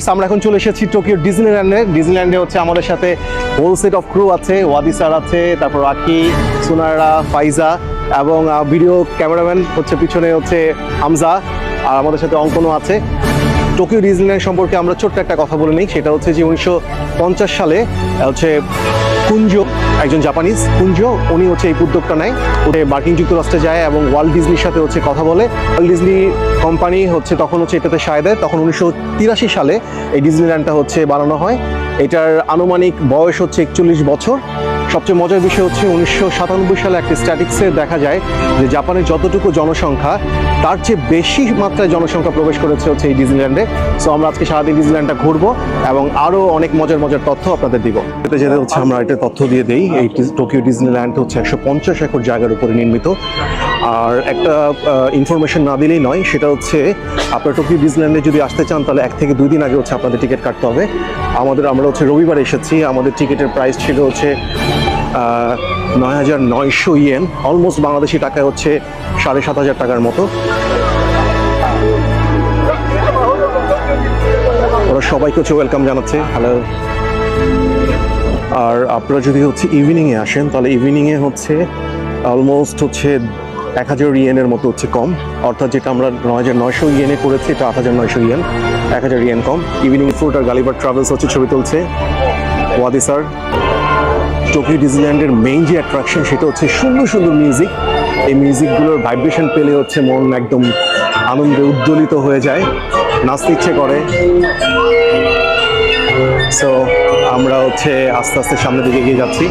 Viewers আমরা এখন চলে এসেছি টোকিও ডিজনিল্যান্ডে ডিজনিল্যান্ডে হচ্ছে আমাদের সাথে হোল সেট অফ ক্রু আছে ওয়াদি স্যার আছে, তারপর আকি সোনারা ফাইজা এবং ভিডিও ক্যামেরাম্যান হচ্ছে পিছনে হচ্ছে হামজা আর আমাদের সাথে অঙ্কনও আছে। টোকিও ডিজনিল্যান্ড সম্পর্কে আমরা ছোট্ট একটা কথা বলে নিই, সেটা হচ্ছে যে উনিশশো পঞ্চাশ সালে হচ্ছে কুঞ্জ একজন জাপানিজ কুঞ্জ, উনি হচ্ছে এই উদ্যোগটা নেয় ওটা মার্কিন যুক্তরাষ্ট্রে যায় এবং ওয়ার্ল্ড ডিজনির সাথে হচ্ছে কথা বলে। ওয়ার্ল্ড ডিজনি কোম্পানি হচ্ছে তখন হচ্ছে এটাতে সায় দেয়। তখন উনিশশো তিরাশি সালে এই ডিজনিল্যান্ডটা হচ্ছে বানানো হয়। এটার আনুমানিক বয়স হচ্ছে একচল্লিশ বছর। সবচেয়ে মজার বিষয় হচ্ছে উনিশশো সাতানব্বই সালে একটা স্ট্যাটিক্সে দেখা যায় যে জাপানের যতটুকু জনসংখ্যা, তার চেয়ে বেশি মাত্রায় জনসংখ্যা প্রবেশ করেছে হচ্ছে এই ডিজনিল্যান্ডে। সো আমরা আজকে সারাদিন ডিজনিল্যান্ডটা ঘুরবো এবং আরও অনেক মজার মজার তথ্য আপনাদের দিব। এতে যেতে হচ্ছে, আমরা একটা তথ্য দিয়ে দিই, এই টোকিও ডিজনিল্যান্ড হচ্ছে একশো পঞ্চাশ একর জায়গার উপরে নির্মিত। আর একটা ইনফরমেশন না দিলেই নয়, সেটা হচ্ছে, আপনার টোকিও ডিজনিল্যান্ডে যদি আসতে চান, তাহলে এক থেকে দুই দিন আগে হচ্ছে আপনাদের টিকিট কাটতে হবে। আমাদের, আমরা হচ্ছে রবিবার এসেছি, আমাদের টিকিটের প্রাইস ছিল হচ্ছে নয় হাজার নয়শো ইয়েন অলমোস্ট বাংলাদেশি টাকায় হচ্ছে সাড়ে সাত হাজার টাকার মতো। ওরা সবাইকে হচ্ছে ওয়েলকাম জানাচ্ছে। হ্যালো আর আপনারা যদি হচ্ছে ইভিনিংয়ে আসেন, তাহলে ইভিনিংয়ে হচ্ছে অলমোস্ট হচ্ছে এক হাজার ইয়েনের মতো হচ্ছে কম। অর্থাৎ যেটা আমরা নয় হাজার নয়শো ইয়েনে করেছি, এটা আট হাজার নয়শো ইয়েন, এক হাজার ইয়েন কম। ইভিনিং ফুড আর গালিবার ট্রাভেলস হচ্ছে ছবি তুলছে। ওয়াদি স্যার। টোকিও ডিজনিল্যান্ডের মেইন যে অ্যাট্রাকশন সেটা হচ্ছে সুন্দর সুন্দর মিউজিক এই মিউজিকগুলোর ভাইব্রেশন পেলে হচ্ছে মন একদম আনন্দে উদ্দোলিত হয়ে যায়, নাচতে ইচ্ছে করে। সো আমরা হচ্ছে আস্তে আস্তে সামনের দিকে এগিয়ে যাচ্ছি।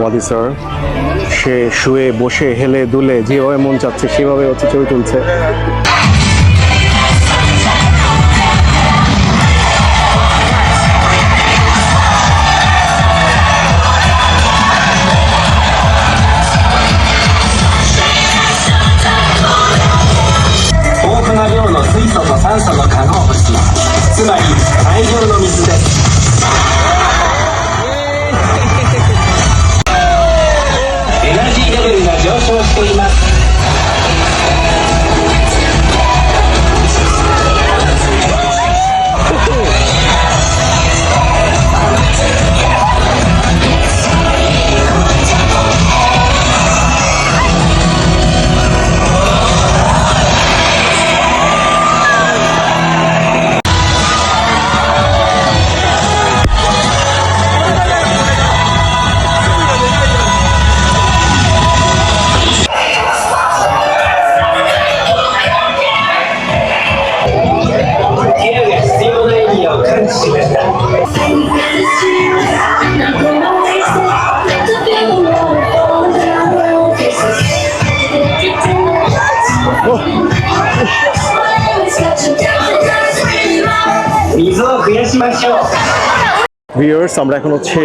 ওয়াদি স্যার, সে শুয়ে, বসে, হেলে, দুলে, যেভাবে মন চাচ্ছে সেভাবে হচ্ছে ছবি তুলছে। の可能つまり愛情の ভিউয়ার্স আমরা এখন হচ্ছে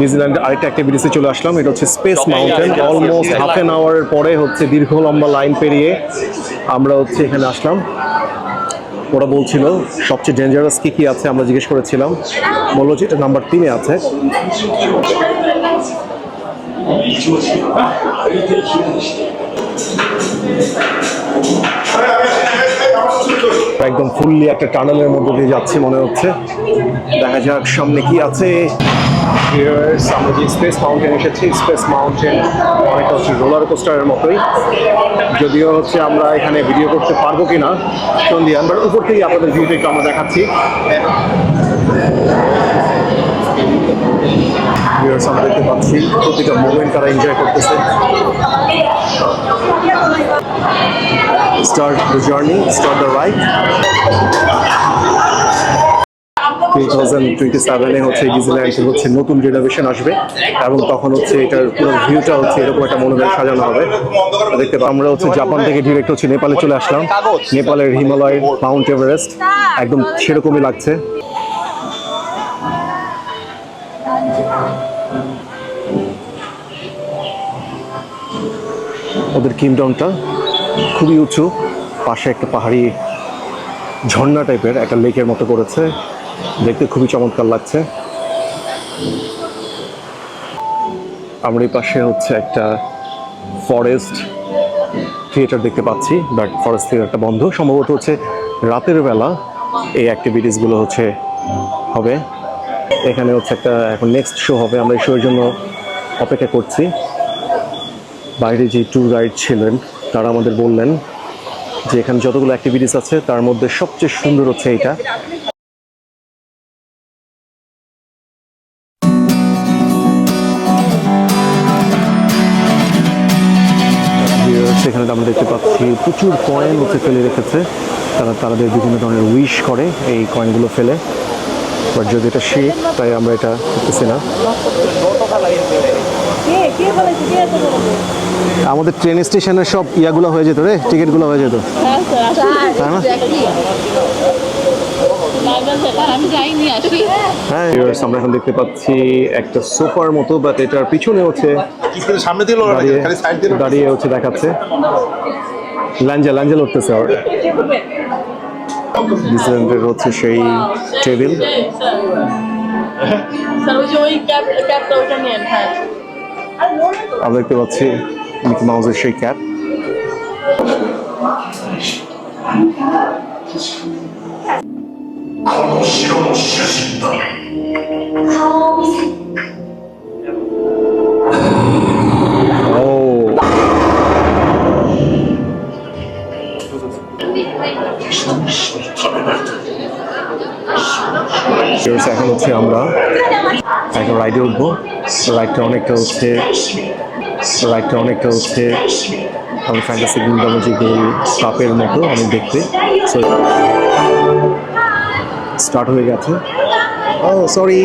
ডিজনিল্যান্ডের আরেকটা অ্যাক্টিভিটিসে চলে আসলাম। এটা হচ্ছে Space Mountain almost half an আওয়ারের পরে হচ্ছে দীর্ঘ লম্বা লাইন পেরিয়ে আমরা হচ্ছে এখানে আসলাম। ওরা বলছিল, সবচেয়ে ডেঞ্জারাস কি কি আছে? আমরা জিজ্ঞেস করেছিলাম। বলল যে, এটা নাম্বার তিনে আছে। একদম ফুললি একটা টানেলের মধ্যে দিয়ে যাচ্ছি মনে হচ্ছে। দেখা যাক সামনে কি আছে। যে স্পেস মাউন্টেন এসেছি স্পেস মাউন্টেন অনেকটা হচ্ছে রোলার কোস্টারের মতোই। যদিও হচ্ছে আমরা এখানে ভিডিও করতে পারব কিনা সন্ধিয়ান বাট উপর থেকেই আপনাদের ভিউটা একটু আমরা দেখাচ্ছি। আমরা দেখতে পাচ্ছি, প্রতিটা মোমেন্ট তারা এনজয় করতেছে। Start the journey, start the ride. 2027 এ হচ্ছে ডিজনিল্যান্ডে হচ্ছে নতুন রিনোভেশন আসবে এবং তখন হচ্ছে এটার পুরো ভিউটা হচ্ছে এরকম একটা মনোরম সাজানো হবে। দেখতে আমরা হচ্ছে জাপান থেকে ডিরেক্ট হচ্ছে নেপালে চলে আসলাম। নেপালের হিমালয় মাউন্ট এভারেস্ট একদম সেরকমই লাগছে। ওদের কিংডমটা খুবই উঁচু, পাশে একটা পাহাড়ি ঝর্ণা টাইপের একটা লেকের মতো করেছে। দেখতে খুবই চমৎকার লাগছে। আমরা এই পাশে হচ্ছে একটা ফরেস্ট থিয়েটার দেখতে পাচ্ছি বাট ফরেস্ট থিয়েটারটা বন্ধ। সম্ভবত হচ্ছে রাতের বেলা এই অ্যাক্টিভিটিসগুলো হচ্ছে, হবে। এখানে হচ্ছে একটা এখন নেক্সট শো হবে। আমরা এই শোয়ের জন্য অপেক্ষা করছি। বাইরে যে ট্যুর গাইড ছিলেন তারা আমাদের বললেন যে এখানে যতগুলো অ্যাক্টিভিটিস আছে, তার মধ্যে সবচেয়ে সুন্দর হচ্ছে এইটা। সেখানে আমরা দেখতে পাচ্ছি প্রচুর কয়েন হচ্ছে ফেলে রেখেছে। তারা তাদের বিভিন্ন ধরনের উইশ করে এই কয়েনগুলো ফেলে। বাট যদি এটা শীত তাই আমরা এটা করতেছি না কে কে বলেছে কে এত বলবে আমাদের ট্রেন স্টেশনের সব ইয়াগুলো হয়ে যেত রে টিকিটগুলো হয়ে যেত। হ্যাঁ তাই না? হ্যাঁ আমরা এখন দেখতে পাচ্ছি একটা সোফার মতো বাট এটার পিছনে হচ্ছে সামনে দিয়ে দাঁড়িয়ে খালি সাইড দিয়ে দাঁড়িয়ে হচ্ছে দেখাচ্ছে। ল্যাঞ্জা ল্যাঞ্জা লড়তেছে ডিসেন্টের হচ্ছে সেই টেবিল স্যার ওই যে ওই হ্যাঁ। আমরা দেখতে পাচ্ছি মিকি মাউসের সেই ক্যাপ। Viewers, এখন হচ্ছে আমরা একটা রাইডে উঠবো। রাইডটা অনেকটা হচ্ছে লাইটটা অনেকটা হচ্ছে আমি ফ্যান্টাসি কিংডম যে গোল কাপের মতো আমি দেখতে সো স্টার্ট হয়ে গেছে ও সরি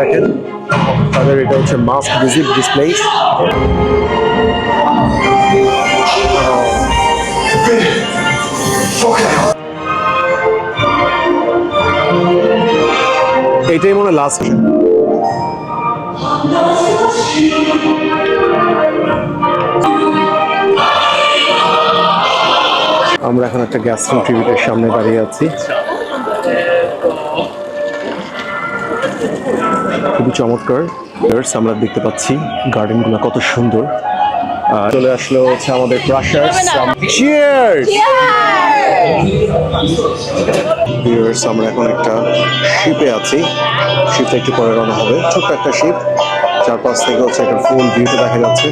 দেখেন। তাদের এটা হচ্ছে মাস্ট ভিজিট দিস প্লেস এটাই মনে লাস্ট আমরা এখন একটা গ্যাস্ট্রোন ট্রিবিউটের সামনে দাঁড়িয়ে আছি। খুবই চমৎকার। Viewers, আমরা দেখতে পাচ্ছি গার্ডেন গার্ডেনগুলো কত সুন্দর। চলে আসলো হচ্ছে আমাদের ক্রাশার্স চিয়ার্স ভিউয়ার্স আমরা এখন একটা শিপে আছি। শিপটা একটু পরে রওনা হবে। ছোট্ট একটা শিপ চারপাশ থেকে হচ্ছে একটা ফুল ভিউতে দেখা যাচ্ছে।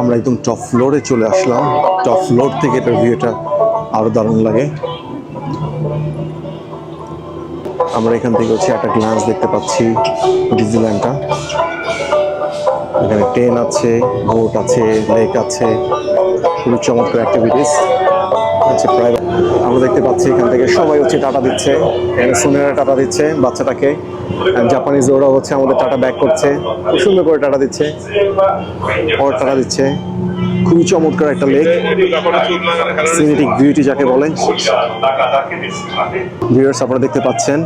আমরা একদম টপ ফ্লোরে চলে আসলাম। টপ ফ্লোর থেকে এটার ভিউটা আরও দারুণ লাগে। আমরা এখান থেকে হচ্ছে একটা গ্লান্স দেখতে পাচ্ছি ডিজনিল্যান্ডটা এখানে ট্রেন আছে বোট আছে লেক আছে, খুবই চমৎকার অ্যাক্টিভিটিস আছে প্রায় আমরা দেখতে পাচ্ছি এখান থেকে সবাই হচ্ছে টাটা দিচ্ছে, এখানে সোনেরা টাটা দিচ্ছে বাচ্চাটাকে। জাপানিজ ওরা হচ্ছে আমাদের টাটা ব্যাক করছে। খুব সুন্দর করে টাটা দিচ্ছে। ওর টাটা দিচ্ছে। খুবই চমৎকার একটা লেক। সিনেটিক বিউটি যাকে বলে ভিউয়ার্স আপনারা দেখতে পাচ্ছেন,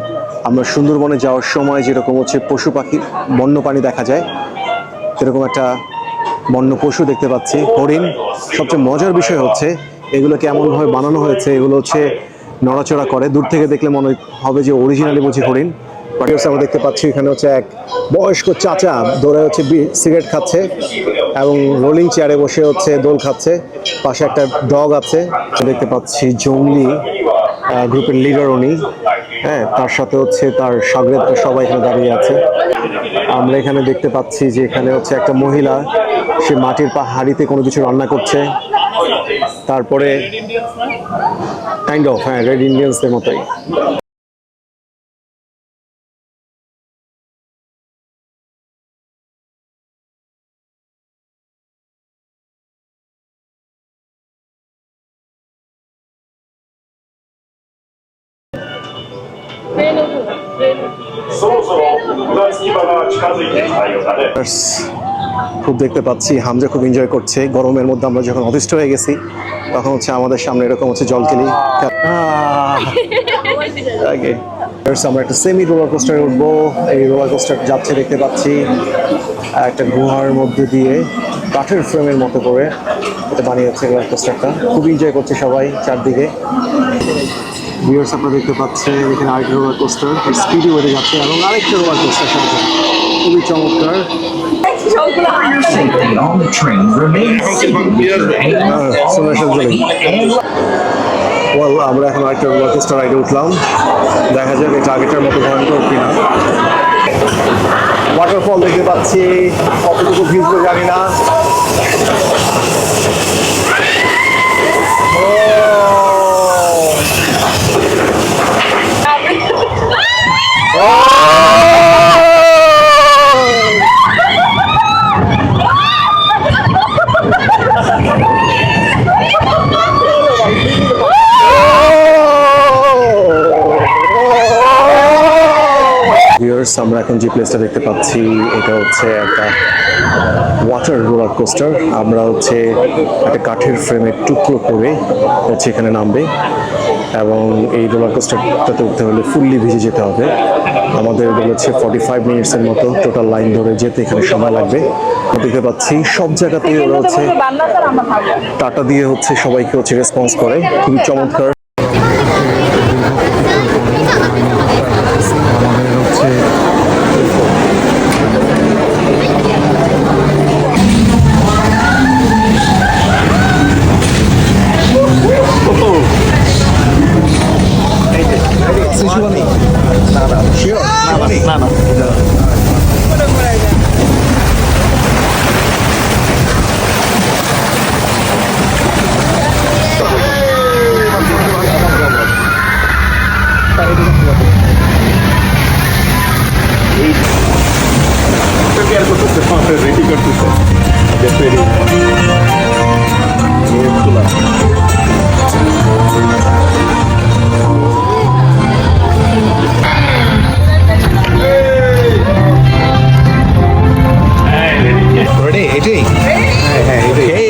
আমরা সুন্দরবনে যাওয়ার সময় যেরকম হচ্ছে পশু পাখি বন্য প্রাণী দেখা যায়, সেরকম একটা বন্য পশু দেখতে পাচ্ছি। হরিণ, সবচেয়ে মজার বিষয় হচ্ছে, এগুলোকে এমনভাবে বানানো হয়েছে, এগুলো হচ্ছে নড়াচড়া করে। দূর থেকে দেখলে মনে হবে যে অরিজিনালি বুঝি হরিণ বাট আমরা দেখতে পাচ্ছি এখানে হচ্ছে এক বয়স্ক চাচা দৌড়ে হচ্ছে সিগারেট খাচ্ছে। এবং রোলিং চেয়ারে বসে হচ্ছে, দোল খাচ্ছে। পাশে একটা ডগ আছে দেখতে পাচ্ছি জঙ্গলি গ্রুপের লিডার উনি। হ্যাঁ তার সাথে হচ্ছে তার সাগরেদরা সবাই এখানে দাঁড়িয়ে আছে। আমরা এখানে দেখতে পাচ্ছি যে এখানে হচ্ছে একটা মহিলা, সে মাটির পা হাঁড়িতে কোনো কিছু রান্না করছে। তারপরে কাইন্ড অফ হ্যাঁ রেড ইন্ডিয়ান্সদের মতোই। খুব দেখতে পাচ্ছি হামজা খুব এনজয় করছে। গরমের মধ্যে আমরা যখন অতিষ্ঠ হয়ে গেছি তখন হচ্ছে আমাদের সামনে এরকম হচ্ছে জলকেলি আগে। আমরা একটা সেমি রোলার কোস্টারে উঠবো। এই রোলার কোস্টার যাচ্ছে দেখতে পাচ্ছি। একটা গুহার মধ্যে দিয়ে কাঠের ফ্রেমের মতো করে এটা বানিয়েছে রোলার কোস্টারটা খুব এনজয় করছে সবাই চারদিকে। ভিউয়ার্স আপনারা দেখতে পাচ্ছেন এখানে আরেকটা রোলার কোস্টার স্পিডি ওয়েটে যাচ্ছে এবং আরেকটা রোলার কোস্টার সাথে খুবই চমৎকার। আমরা এখন আরেকটা রোলার কোস্টার রাইডে উঠলাম। দেখা যাক এটা আগেটার মতো ভয়ঙ্কর কিনা। ওয়াটারফল দেখতে পাচ্ছি। কতটুকু ভিজবে জানি না। ভিউয়ার্স আমরা এখন যে প্লেসটা দেখতে পাচ্ছি, এটা হচ্ছে একটা ওয়াটার রোলার কোস্টার আমরা হচ্ছে একটা কাঠের ফ্রেমের টুকরো করে হচ্ছে এখানে নামবে। এবং এই রোলার কোস্টারটাতে উঠতে হলে ফুললি ভিজে যেতে হবে। আমাদের বলেছে ফর্টি ফাইভ মিনিটসের মতো টোটাল লাইন ধরে যেতে এখানে সময় লাগবে। দেখতে পাচ্ছি সব জায়গাতেই ওরা হচ্ছে টাটা দিয়ে হচ্ছে সবাইকে হচ্ছে রেসপন্স করে। খুবই চমৎকার। Hey. Hey. hey.